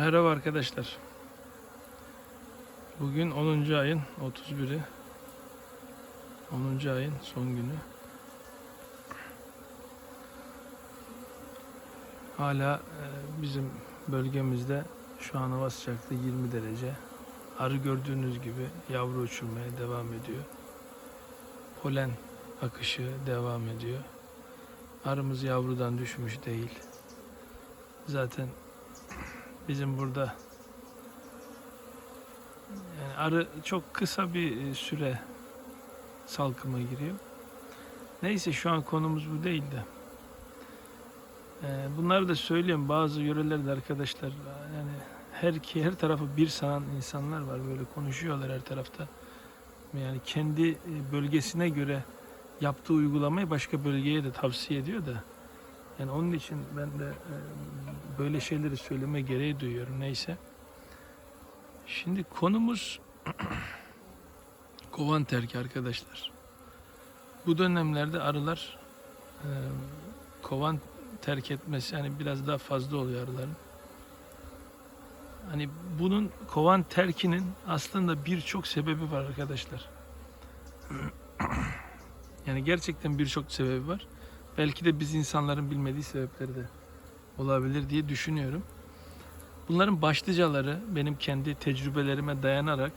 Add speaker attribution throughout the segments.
Speaker 1: Merhaba arkadaşlar. Bugün 10. ayın 31'i. 10. ayın son günü. Hala e, bizim bölgemizde şu an hava sıcaklığı 20 derece. Arı gördüğünüz gibi yavru uçurmaya devam ediyor. Polen akışı devam ediyor. Arımız yavrudan düşmüş değil. Zaten bizim burada yani arı çok kısa bir e, süre salkıma giriyor. Neyse şu an konumuz bu değil de. E, Bunları da söyleyeyim bazı yörelerde arkadaşlar yani her ki her tarafı bir sanan insanlar var böyle konuşuyorlar her tarafta. Yani kendi e, bölgesine göre yaptığı uygulamayı başka bölgeye de tavsiye ediyor da. Yani onun için ben de e, böyle şeyleri söyleme gereği duyuyorum neyse. Şimdi konumuz kovan terki arkadaşlar. Bu dönemlerde arılar e, kovan terk etmesi hani biraz daha fazla oluyor arıların. Hani bunun kovan terkinin aslında birçok sebebi var arkadaşlar. Yani gerçekten birçok sebebi var. Belki de biz insanların bilmediği sebepleri de olabilir diye düşünüyorum. Bunların başlıcaları benim kendi tecrübelerime dayanarak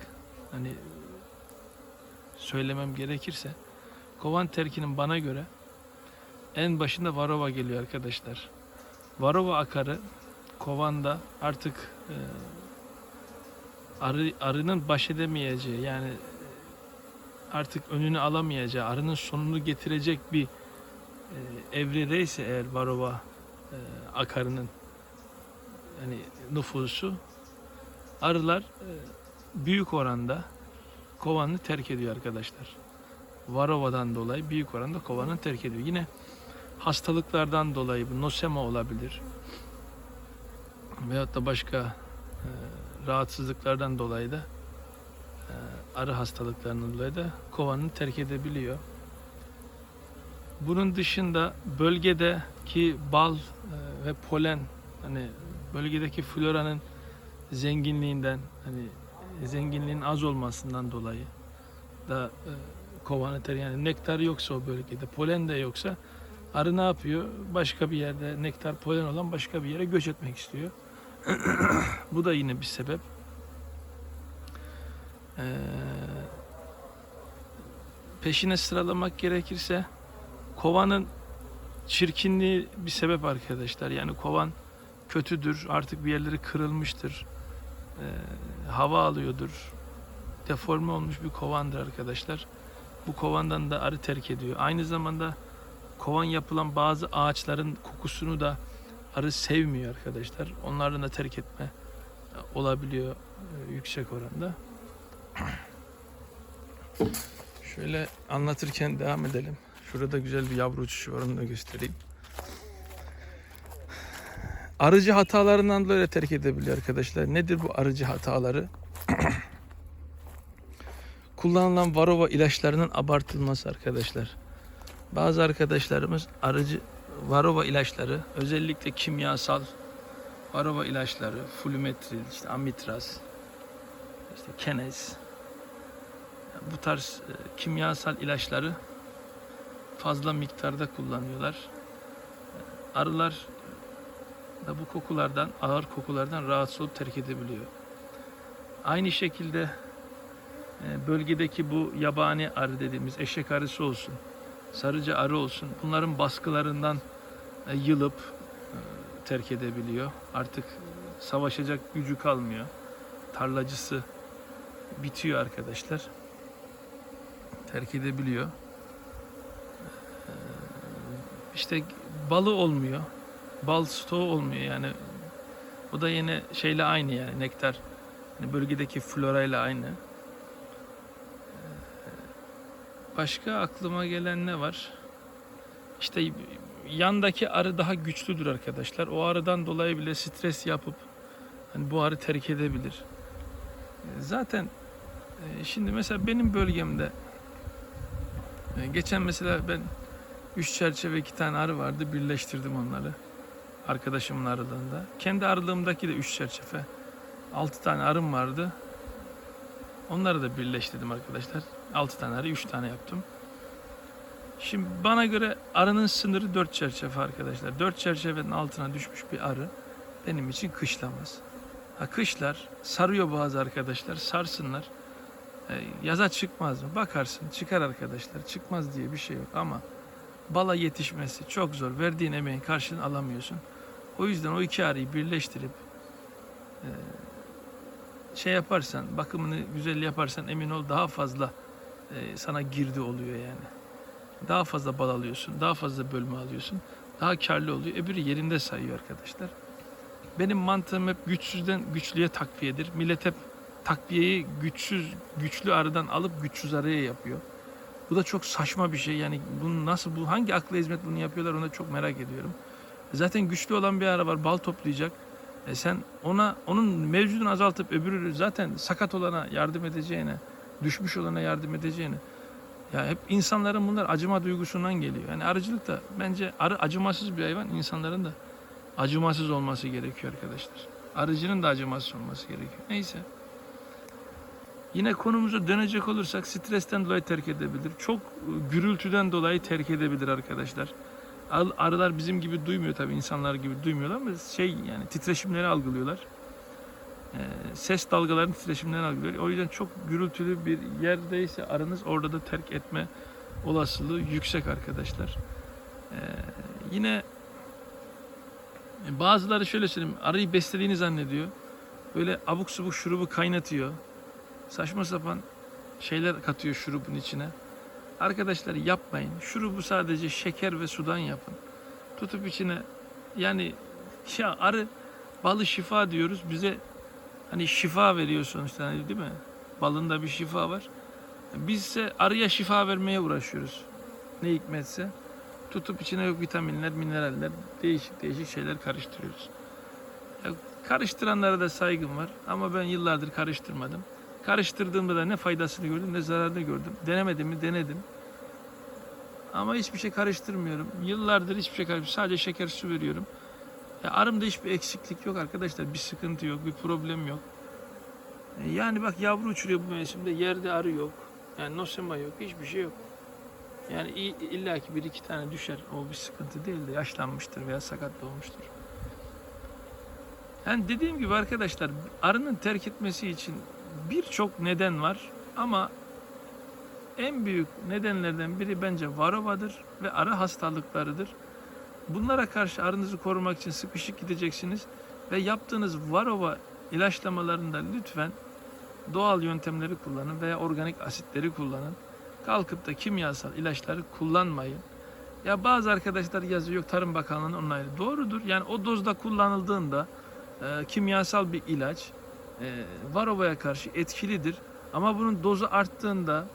Speaker 1: hani söylemem gerekirse kovan terkinin bana göre en başında varova geliyor arkadaşlar. Varova akarı kovanda artık e, arı, arının baş edemeyeceği yani artık önünü alamayacağı, arının sonunu getirecek bir e, evredeyse eğer varova e, akarının yani nüfusu arılar e, büyük oranda kovanı terk ediyor arkadaşlar. Varovadan dolayı büyük oranda kovanı terk ediyor. Yine hastalıklardan dolayı bu nosema olabilir. Veyahut da başka e, rahatsızlıklardan dolayı da e, arı hastalıklarından dolayı da kovanını terk edebiliyor. Bunun dışında bölgedeki bal e, ve polen hani bölgedeki floranın zenginliğinden hani zenginliğin az olmasından dolayı da e, yani nektar yoksa o bölgede polen de yoksa arı ne yapıyor? Başka bir yerde nektar polen olan başka bir yere göç etmek istiyor. Bu da yine bir sebep. Ee, peşine sıralamak gerekirse kovanın çirkinliği bir sebep arkadaşlar. Yani kovan kötüdür, artık bir yerleri kırılmıştır, ee, hava alıyordur, deforme olmuş bir kovandır arkadaşlar. Bu kovandan da arı terk ediyor. Aynı zamanda kovan yapılan bazı ağaçların kokusunu da arı sevmiyor arkadaşlar. Onlardan da terk etme olabiliyor e, yüksek oranda. Şöyle anlatırken devam edelim. Şurada güzel bir yavru uçuşu var onu da göstereyim. Arıcı hatalarından dolayı terk edebiliyor arkadaşlar. Nedir bu arıcı hataları? Kullanılan varova ilaçlarının abartılması arkadaşlar. Bazı arkadaşlarımız arıcı varova ilaçları özellikle kimyasal varova ilaçları, flumetril, işte amitraz, işte kenez bu tarz e, kimyasal ilaçları fazla miktarda kullanıyorlar. Arılar da bu kokulardan, ağır kokulardan rahatsız olup terk edebiliyor. Aynı şekilde e, bölgedeki bu yabani arı dediğimiz eşek arısı olsun, sarıcı arı olsun bunların baskılarından e, yılıp e, terk edebiliyor. Artık savaşacak gücü kalmıyor. Tarlacısı bitiyor arkadaşlar. Terk edebiliyor. İşte balı olmuyor. Bal stoğu olmuyor yani. Bu da yine şeyle aynı yani nektar. Yani bölgedeki florayla aynı. Başka aklıma gelen ne var? İşte yandaki arı daha güçlüdür arkadaşlar. O arıdan dolayı bile stres yapıp hani bu arı terk edebilir. Zaten e, şimdi mesela benim bölgemde e, geçen mesela ben üç çerçeve iki tane arı vardı birleştirdim onları. Arkadaşımın arılığında. Kendi arılığımdaki de 3 çerçeve. 6 tane arım vardı. Onları da birleştirdim arkadaşlar. 6 tane arı 3 tane yaptım. Şimdi bana göre arının sınırı 4 çerçeve arkadaşlar. 4 çerçevenin altına düşmüş bir arı benim için kışlamaz. Ha kışlar sarıyor bazı arkadaşlar sarsınlar. E, yaza çıkmaz mı? Bakarsın çıkar arkadaşlar. Çıkmaz diye bir şey yok ama bala yetişmesi çok zor. Verdiğin emeğin karşılığını alamıyorsun. O yüzden o iki arıyı birleştirip e, şey yaparsan, bakımını güzel yaparsan emin ol daha fazla e, sana girdi oluyor yani. Daha fazla bal alıyorsun, daha fazla bölme alıyorsun. Daha karlı oluyor. Öbürü yerinde sayıyor arkadaşlar. Benim mantığım hep güçsüzden güçlüye takviyedir. Millet hep takviyeyi güçsüz, güçlü arıdan alıp güçsüz arıya yapıyor. Bu da çok saçma bir şey. Yani bunu nasıl bu hangi akla hizmet bunu yapıyorlar onu çok merak ediyorum. Zaten güçlü olan bir arı var bal toplayacak. E sen ona onun mevcudunu azaltıp öbürü zaten sakat olana yardım edeceğine, düşmüş olana yardım edeceğine. Ya hep insanların bunlar acıma duygusundan geliyor. Yani arıcılık da bence arı acımasız bir hayvan. insanların da acımasız olması gerekiyor arkadaşlar. Arıcının da acımasız olması gerekiyor. Neyse. Yine konumuza dönecek olursak stresten dolayı terk edebilir. Çok e, gürültüden dolayı terk edebilir arkadaşlar. Ar- Arılar bizim gibi duymuyor tabii insanlar gibi duymuyorlar ama şey yani titreşimleri algılıyorlar. Ee, ses dalgalarının titreşimlerini algılıyor. O yüzden çok gürültülü bir yerdeyse arınız orada da terk etme olasılığı yüksek arkadaşlar. Ee, yine bazıları şöyle söyleyeyim arıyı beslediğini zannediyor. Böyle abuk subuk şurubu kaynatıyor. Saçma sapan şeyler katıyor şurubun içine. Arkadaşlar yapmayın. Şurubu sadece şeker ve sudan yapın. Tutup içine yani ya arı balı şifa diyoruz. Bize hani şifa veriyor sonuçta hani değil mi? Balında bir şifa var. Biz ise arıya şifa vermeye uğraşıyoruz. Ne hikmetse. Tutup içine yok vitaminler, mineraller, değişik değişik şeyler karıştırıyoruz. Ya karıştıranlara da saygım var ama ben yıllardır karıştırmadım. Karıştırdığımda da ne faydasını gördüm ne zararını gördüm. Denemedim mi denedim. Ama hiçbir şey karıştırmıyorum. Yıllardır hiçbir şey karıştırmıyorum. Sadece şeker su veriyorum. Ya arımda hiçbir eksiklik yok arkadaşlar. Bir sıkıntı yok, bir problem yok. E, Yani bak yavru uçuruyor bu mevsimde. Yerde arı yok. Yani nosema yok. Hiçbir şey yok. Yani i- illaki bir iki tane düşer. O bir sıkıntı değil de yaşlanmıştır veya sakat doğmuştur. Yani dediğim gibi arkadaşlar arının terk etmesi için birçok neden var ama en büyük nedenlerden biri bence varovadır ve arı hastalıklarıdır. Bunlara karşı arınızı korumak için sıkışık gideceksiniz ve yaptığınız varova ilaçlamalarında lütfen doğal yöntemleri kullanın veya organik asitleri kullanın. Kalkıp da kimyasal ilaçları kullanmayın. Ya bazı arkadaşlar yazıyor Tarım Bakanlığı'nın onaylı. Doğrudur. Yani o dozda kullanıldığında e, kimyasal bir ilaç varovaya karşı etkilidir. Ama bunun dozu arttığında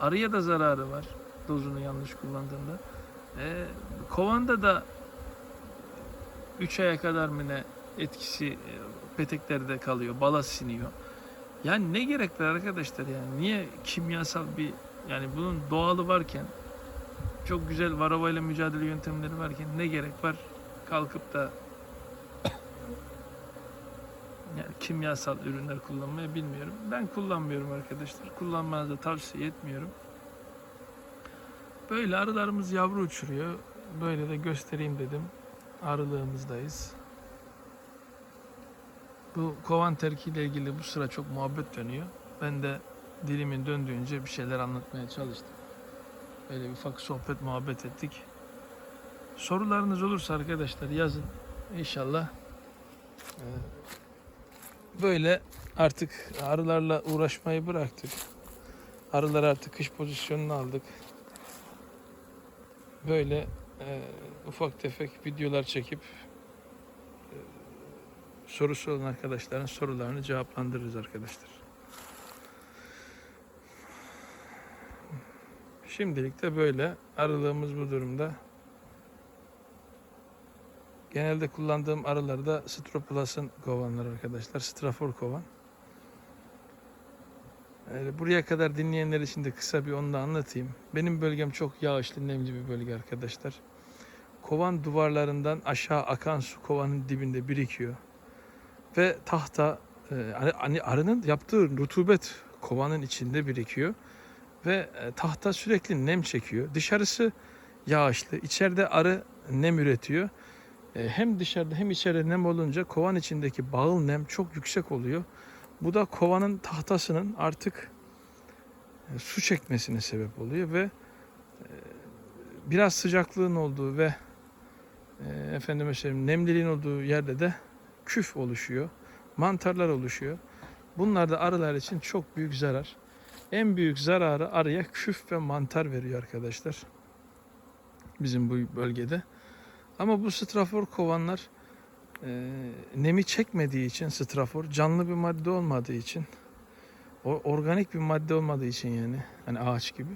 Speaker 1: arıya da zararı var. Dozunu yanlış kullandığında. E, kovanda da 3 aya kadar mı ne etkisi e, peteklerde kalıyor. Bala siniyor. Yani ne gerek var arkadaşlar yani? Niye kimyasal bir yani bunun doğalı varken çok güzel varovayla mücadele yöntemleri varken ne gerek var kalkıp da yani kimyasal ürünler kullanmayı bilmiyorum. Ben kullanmıyorum arkadaşlar. Kullanmanızı tavsiye etmiyorum. Böyle arılarımız yavru uçuruyor. Böyle de göstereyim dedim. Arılığımızdayız. Bu kovan terkiyle ilgili bu sıra çok muhabbet dönüyor. Ben de dilimin döndüğünce bir şeyler anlatmaya çalıştım. Böyle bir ufak sohbet muhabbet ettik. Sorularınız olursa arkadaşlar yazın. İnşallah e, böyle artık arılarla uğraşmayı bıraktık. Arılar artık kış pozisyonunu aldık. Böyle e, ufak tefek videolar çekip e, sorusu olan arkadaşların sorularını cevaplandırırız arkadaşlar. Şimdilik de böyle. Arılığımız bu durumda. Genelde kullandığım arılar da Stroplas'ın kovanları arkadaşlar. Strafor kovan. Yani buraya kadar dinleyenler için de kısa bir onu da anlatayım. Benim bölgem çok yağışlı, nemli bir bölge arkadaşlar. kovan duvarlarından aşağı akan su kovanın dibinde birikiyor. Ve tahta e, hani arının yaptığı rutubet kovanın içinde birikiyor. Ve e, tahta sürekli nem çekiyor. Dışarısı yağışlı. İçeride arı nem üretiyor. E, Hem dışarıda hem içeride nem olunca kovan içindeki bağıl nem çok yüksek oluyor. Bu da kovanın tahtasının artık e, su çekmesine sebep oluyor ve e, biraz sıcaklığın olduğu ve efendime söyleyeyim nemliliğin olduğu yerde de küf oluşuyor. Mantarlar oluşuyor. Bunlar da arılar için çok büyük zarar. En büyük zararı arıya küf ve mantar veriyor arkadaşlar. Bizim bu bölgede. Ama bu strafor kovanlar e, nemi çekmediği için strafor canlı bir madde olmadığı için o organik bir madde olmadığı için yani hani ağaç gibi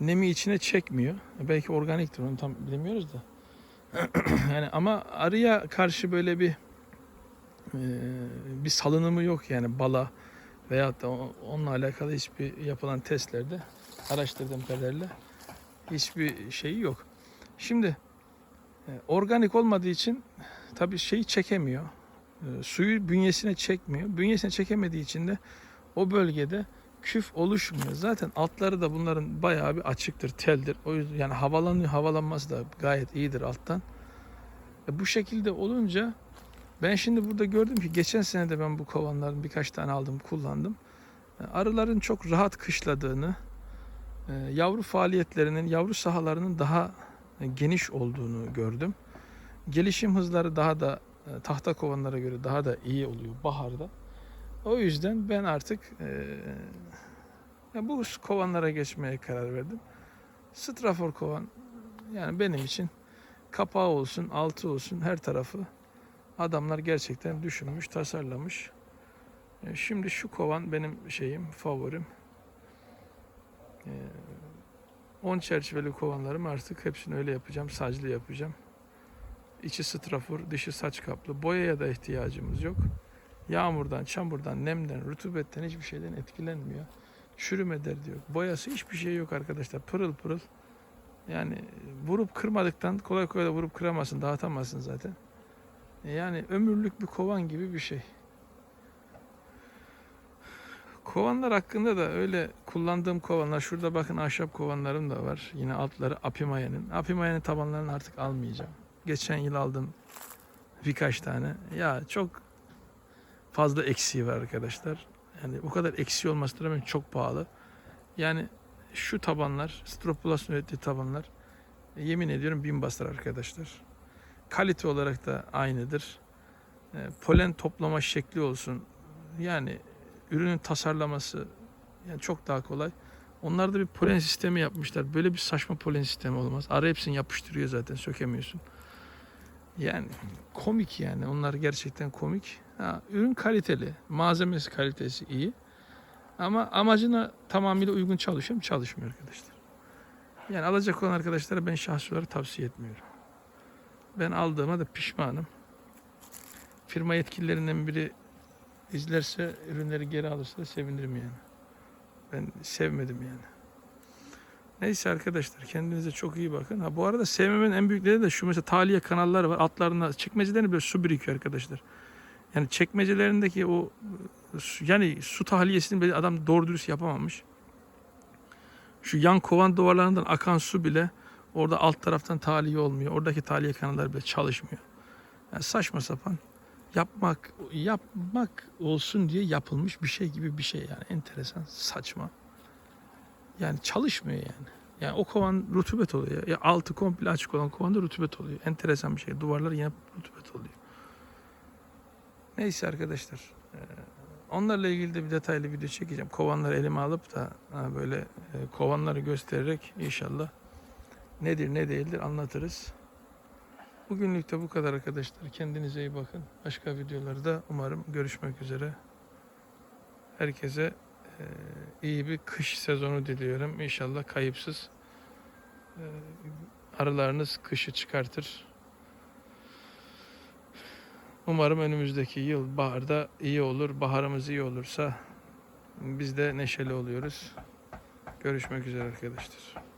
Speaker 1: nemi içine çekmiyor. Belki organiktir onu tam bilemiyoruz da. yani ama arıya karşı böyle bir e, bir salınımı yok yani bala veyahut da onunla alakalı hiçbir yapılan testlerde araştırdığım kadarıyla hiçbir şeyi yok. Şimdi e, organik olmadığı için tabii şeyi çekemiyor. E, suyu bünyesine çekmiyor. Bünyesine çekemediği için de o bölgede küf oluşmuyor. Zaten altları da bunların bayağı bir açıktır, teldir. O yüzden yani havalanıyor, havalanması da gayet iyidir alttan. E, bu şekilde olunca ben şimdi burada gördüm ki geçen sene de ben bu kovanların birkaç tane aldım, kullandım. E, Arıların çok rahat kışladığını, e, yavru faaliyetlerinin, yavru sahalarının daha e, geniş olduğunu gördüm. Gelişim hızları daha da e, tahta kovanlara göre daha da iyi oluyor baharda. O yüzden ben artık e, bu kovanlara geçmeye karar verdim. Strafor kovan yani benim için kapağı olsun, altı olsun her tarafı adamlar gerçekten düşünmüş, tasarlamış. E, Şimdi şu kovan benim şeyim, favorim. E, 10 çerçeveli kovanlarım artık hepsini öyle yapacağım, saclı yapacağım. İçi strafor, dışı saç kaplı. Boyaya da ihtiyacımız yok. Yağmurdan, çamurdan, nemden, rutubetten hiçbir şeyden etkilenmiyor. Çürüme derdi yok. Boyası hiçbir şey yok arkadaşlar. Pırıl pırıl. Yani vurup kırmadıktan kolay kolay da vurup kıramazsın, dağıtamazsın zaten. E Yani ömürlük bir kovan gibi bir şey. Kovanlar hakkında da öyle kullandığım kovanlar, şurada bakın ahşap kovanlarım da var. Yine altları Apimaya'nın. Apimaya'nın tabanlarını artık almayacağım. Geçen yıl aldım birkaç tane. Ya çok fazla eksiği var arkadaşlar. Yani o kadar eksiği olmasına rağmen çok pahalı. Yani şu tabanlar, Stroplus ürettiği tabanlar e, yemin ediyorum bin basar arkadaşlar. Kalite olarak da aynıdır. E, polen toplama şekli olsun. Yani ürünün tasarlaması yani çok daha kolay. Onlar da bir polen sistemi yapmışlar. Böyle bir saçma polen sistemi olmaz. Arı hepsini yapıştırıyor zaten sökemiyorsun. Yani komik yani. Onlar gerçekten komik. Ha, ürün kaliteli. Malzemesi kalitesi iyi. Ama amacına tamamıyla uygun çalışıyor mu? Çalışmıyor arkadaşlar. Yani alacak olan arkadaşlara ben şahsi olarak tavsiye etmiyorum. Ben aldığıma da pişmanım. Firma yetkililerinden biri izlerse ürünleri geri alırsa sevinirim yani. Ben sevmedim yani. Neyse arkadaşlar kendinize çok iyi bakın. Ha bu arada sevmemenin en büyükleri de şu mesela taliye kanalları var. Altlarında çekmecelerinde böyle su birikiyor arkadaşlar. Yani çekmecelerindeki o yani su tahliyesini böyle adam doğru dürüst yapamamış. Şu yan kovan duvarlarından akan su bile orada alt taraftan tahliye olmuyor. Oradaki tahliye kanalları bile çalışmıyor. Yani saçma sapan yapmak yapmak olsun diye yapılmış bir şey gibi bir şey yani enteresan saçma. Yani çalışmıyor yani. Yani o kovan rutubet oluyor. Ya altı komple açık olan kovanda rutubet oluyor. Enteresan bir şey. Duvarlar yine rutubet oluyor. Neyse arkadaşlar. eee, Onlarla ilgili de bir detaylı video çekeceğim. Kovanları elime alıp da böyle e, kovanları göstererek inşallah nedir ne değildir anlatırız. Bugünlük de bu kadar arkadaşlar. Kendinize iyi bakın. Başka videolarda umarım görüşmek üzere. Herkese e, iyi bir kış sezonu diliyorum. İnşallah kayıpsız e, arılarınız kışı çıkartır. Umarım önümüzdeki yıl baharda iyi olur. Baharımız iyi olursa biz de neşeli oluyoruz. Görüşmek üzere arkadaşlar.